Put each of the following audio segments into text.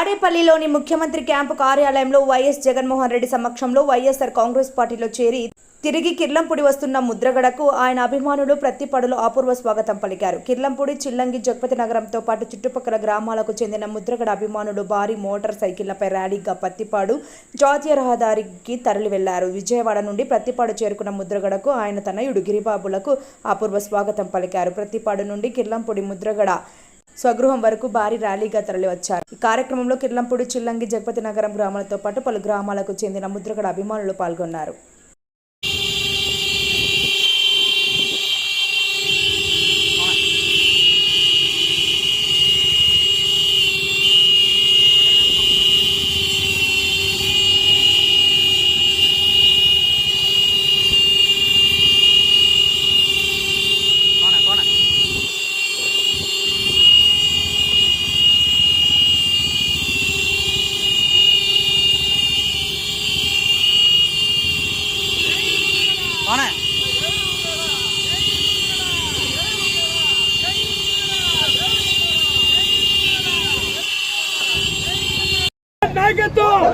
తాడేపల్లిలోని ముఖ్యమంత్రి క్యాంపు కార్యాలయంలో వైఎస్ జగన్మోహన్ రెడ్డి సమక్షంలో వైఎస్ఆర్ కాంగ్రెస్ పార్టీలో చేరి తిరిగి కిర్లంపూడి వస్తున్న ముద్రగడకు ఆయన అభిమానులు ప్రతిపడులో అపూర్వ స్వాగతం పలికారు. కిర్లంపూడి చిల్లంగి జగపతి నగరంతో పాటు చుట్టుపక్కల గ్రామాలకు చెందిన ముద్రగడ అభిమానులు భారీ మోటార్ సైకిళ్ళపై ర్యాలీగా పత్తిపాడు జాతీయ రహదారికి తరలి వెళ్ళారు విజయవాడ నుండి ప్రతిపాడు చేరుకున్న ముద్రగడకు ఆయన తనయుడు గిరిబాబులకు అపూర్వ స్వాగతం పలికారు. ప్రతిపాడు నుండి కిర్లంపూడి ముద్రగడ స్వగృహం వరకు భారీ ర్యాలీగా తరలివచ్చారు. ఈ కార్యక్రమంలో కిర్లంపూడి చిల్లంగి జగపతి నగరం గ్రామాలతో పాటు పలు గ్రామాలకు చెందిన ముద్రగడ అభిమానులు పాల్గొన్నారు.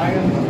I am